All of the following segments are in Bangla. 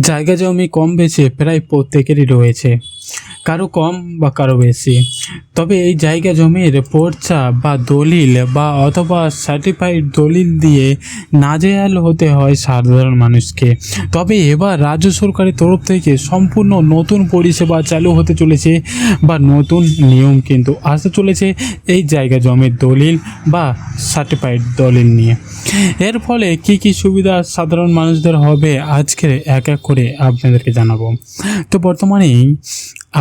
জায়গা জমি কম বেশি প্রায় প্রত্যেকেরই রয়েছে। কারও কম বা কারও বেশি। তবে এই জায়গা জমির পর্চা বা দলিল বা অথবা সার্টিফাইড দলিল দিয়ে নাজেহাল হতে হয় সাধারণ মানুষকে। তবে এবার রাজ্য সরকারের তরফ থেকে সম্পূর্ণ নতুন পরিষেবা চালু হতে চলেছে বা নতুন নিয়ম কিন্তু আসতে চলেছে এই জায়গা জমির দলিল বা সার্টিফাইড দলিল নিয়ে। এর ফলে কি কি সুবিধা সাধারণ মানুষদের হবে আজকে এক এক করে আপনাদেরকে জানাব। তো বর্তমানেই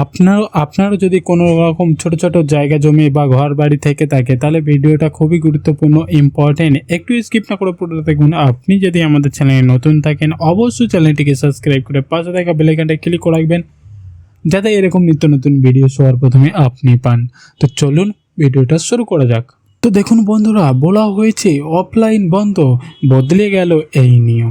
আপনার আপনারও যদি কোনো রকম ছোট ছোট জায়গা জমি বা ঘর বাড়ি থেকে থাকে, তাহলে ভিডিওটা খুবই গুরুত্বপূর্ণ ইম্পর্টেন্ট একটু স্কিপ না করে পুরো দেখুন। আপনি যদি আমাদের চ্যানেলে নতুন থাকেন, অবশ্যই চ্যানেলটিকে সাবস্ক্রাইব করে পাশে থাকা বেলাইকানটা ক্লিক করে রাখবেন, যাতে এরকম নিত্য নতুন ভিডিও সবার প্রথমে আপনি পান। তো চলুন, ভিডিওটা শুরু করা যাক। তো দেখুন বন্ধুরা, বলা হয়েছে অফলাইন বন্ধ, বদলে গেল এই নিয়ম।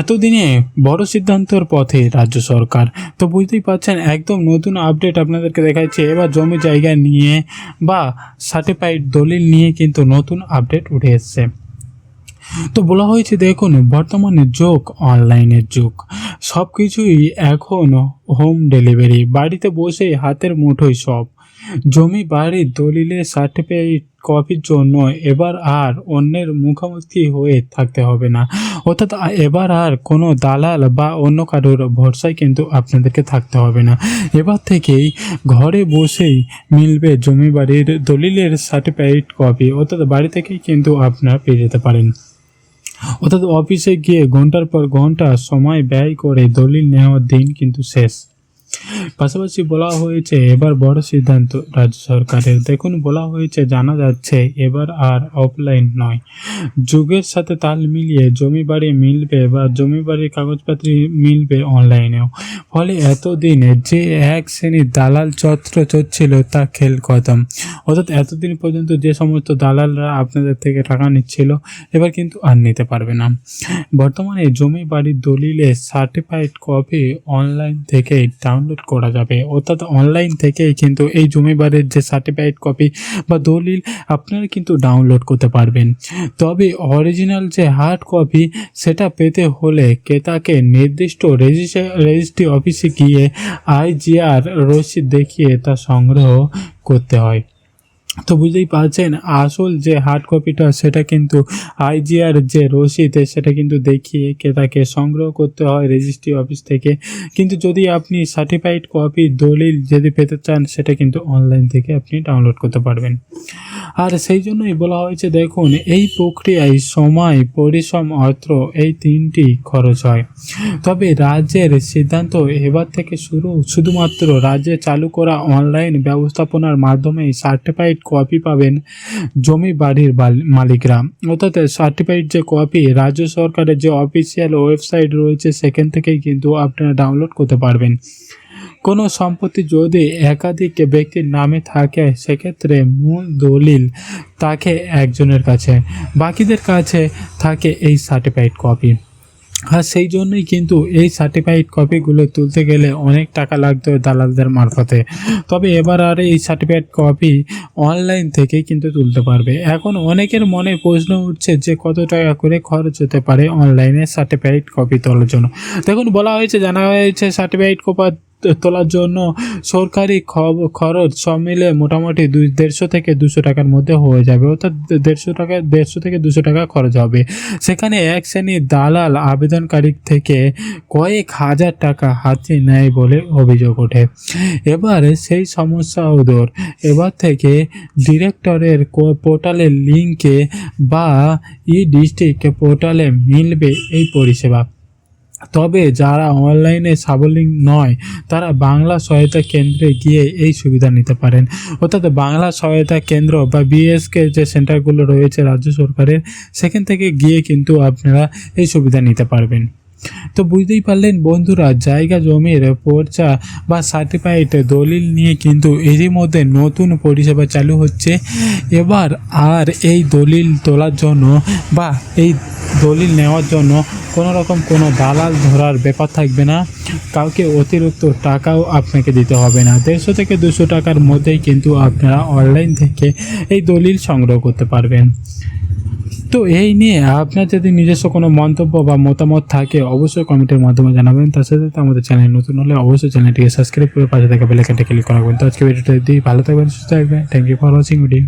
এতদিনে বড় সিদ্ধান্তের পথে রাজ্য সরকার। তো বুঝতেই পারছেন, একদম নতুন আপডেট আপনাদেরকে দেখাচ্ছে। এবার জমি জায়গা নিয়ে বা সার্টিফাইড দলিল নিয়ে কিন্তু নতুন আপডেট উঠে এসছে। তো বলা হয়েছে, দেখুন, বর্তমানে যুগ অনলাইনের যুগ। সব কিছুই এখন হোম ডেলিভারি বাড়িতে বসে হাতের মুঠোয় সব। জমি বাড়ির দলিলের সার্টিফিকেট কপির জন্য এবার আর অন্যের মুখোমুখি হয়ে থাকতে হবে না। অর্থাৎ এবার আর কোনো দালাল বা অন্য কারোর ভরসায় কিন্তু আপনাদেরকে থাকতে হবে না। এবার থেকেই ঘরে বসেই মিলবে জমি বাড়ির দলিলের সার্টিফাইড কপি অর্থাৎ বাড়ি থেকেই কিন্তু আপনারা পেয়ে যেতে পারেন। অর্থাৎ অফিসে গিয়ে ঘণ্টার পর ঘণ্টা সময় ব্যয় করে দলিল নেওয়ার দিন কিন্তু শেষ। পাশাপাশি বলা হয়েছে, এবার বড় সিদ্ধান্ত। রাজ্য সরকারের, দেখুন, বলা হয়েছে, জানা যাচ্ছে, এবার আর অফলাইন নয়। যুগের সাথে তাল মিলিয়ে জমি বাড়ি মিলবে বা জমি বাড়ির কাগজপত্র মিলবে অনলাইনেও ফলে এতদিন যে এক শ্রেণির দালাল চত্র চলছিল তা খেল খতম। অর্থাৎ এতদিন পর্যন্ত যে সমস্ত দালালরা আপনাদের থেকে টাকা নিচ্ছিল, এবার কিন্তু আর নিতে পারবে না। বর্তমানে জমি বাড়ির দলিলে সার্টিফাইড কপি অনলাইন থেকে ডাউনলোড করা যাবে। অর্থাৎ অনলাইন থেকেই কিন্তু এই জমি বাড়ির যে সার্টিফাইড কপি বা দলিল, আপনারা কিন্তু ডাউনলোড করতে পারবেন। তবে অরিজিনাল যে হার্ড কপি সেটা পেতে হলে ক্রেতাকে নির্দিষ্ট রেজিস্ট্রি অফিসে গিয়ে আইজিআর রসিদ দেখিয়ে তা সংগ্রহ করতে হয়। তো বুঝতেই পারছেন, আসল যে হার্ড কপিটা সেটা কিন্তু আইজিআর যে রসিদ, সেটা কিন্তু দেখিয়ে ক্রেতাকে সংগ্রহ করতে হয় রেজিস্ট্রি অফিস থেকে। কিন্তু যদি আপনি সার্টিফাইড কপি দলিল যদি পেতে চান, সেটা কিন্তু অনলাইন থেকে আপনি ডাউনলোড করতে পারবেন। আর সেই জন্যই বলা হয়েছে, দেখুন, এই প্রক্রিয়ায় সময়, পরিশ্রম, অর্থ, এই তিনটি খরচ হয়। তবে রাজ্যের সিদ্ধান্ত এবার থেকে শুরু, শুধুমাত্র রাজ্যে চালু করা অনলাইন ব্যবস্থাপনার মাধ্যমেই সার্টিফাইড কপি পাবেন জমি বাড়ির মালিকরা। অর্থাৎ সার্টিফাইড যে কপি, রাজ্য সরকারের যে অফিসিয়াল ওয়েবসাইট রয়েছে, সেখান থেকেই কিন্তু আপনারা ডাউনলোড করতে পারবেন। কোনো সম্পত্তি যদি একাধিক ব্যক্তির নামে থাকে, সেক্ষেত্রে মূল দলিল থাকে একজনের কাছে। বাকিদের কাছে থাকে এই সার্টিফাইড কপি আর সেই জন্যই কিন্তু এই সার্টিফাইড কপিগুলো তুলতে গেলে অনেক টাকা লাগতো দালালদের মারফতে। তবে এবার আর এই সার্টিফাইড কপি অনলাইন থেকে কিন্তু তুলতে পারবে। এখন অনেকের মনে প্রশ্ন উঠছে যে কত টাকা করে খরচ হতে পারে অনলাইনে সার্টিফাইড কপি তোলার জন্য। দেখুন, বলা হয়েছে, জানা হয়েছে সার্টিফাইড কপা তোলার জন্য সরকারি খরচ সব মিলে মোটামুটি দুই, দেড়শো থেকে দুশো টাকার মধ্যে হয়ে যাবে। অর্থাৎ দেড়শো টাকা, দেড়শো থেকে দুশো টাকা খরচ হবে। সেখানে এক শ্রেণির দালাল আবেদনকারী থেকে কয়েক হাজার টাকা হাতে নেয় বলে অভিযোগ ওঠে। এবারে সেই সমস্যা দূর এবার থেকে ডিরেক্টরের পোর্টালের লিঙ্কে বা ই ডিস্ট্রিক্ট পোর্টালে মিলবে এই পরিষেবা। তবে যারা অনলাইনে সাবলীন নয়, তারা বাংলা সহায়তা কেন্দ্রে গিয়ে এই সুবিধা নিতে পারেন। অর্থাৎ বাংলা সহায়তা কেন্দ্র বা বিএসকে যে সেন্টারগুলো রয়েছে রাজ্য সরকারের, সেখান থেকে গিয়ে কিন্তু আপনারা এই সুবিধা নিতে পারবেন। তো বুঝতেই পারলেন বন্ধুরা, জায়গা জমির পর্চা বা সার্টিফাইড দলিল নিয়ে কিন্তু এরই মধ্যে নতুন পরিষেবা চালু হচ্ছে। এবার আর এই দলিল তোলার জন্য বা এই দলিল নেওয়ার জন্য কোনো রকম কোনো দালাল ধরার ব্যাপার থাকবে না। কাউকে অতিরিক্ত টাকাও আপনাকে দিতে হবে না। দেড়শো থেকে দুশো টাকার মধ্যেই কিন্তু আপনারা অনলাইন থেকে এই দলিল সংগ্রহ করতে পারবেন। তো এই নিয়ে আপনার যদি নিজস্ব কোনো মন্তব্য বা মতামত থাকে, অবশ্যই কমেন্টের মাধ্যমে জানাবেন। তার সাথে সাথে আমাদের চ্যানেল নতুন হলে অবশ্যই চ্যানেলটিকে সাবস্ক্রাইব করে পাশে থাকা বেলাইকনটা ক্লিক করাবেন তো আজকে ভিডিওটা দিয়ে ভালো থাকবেন, সুস্থ থাকবেন। Thank you for watching video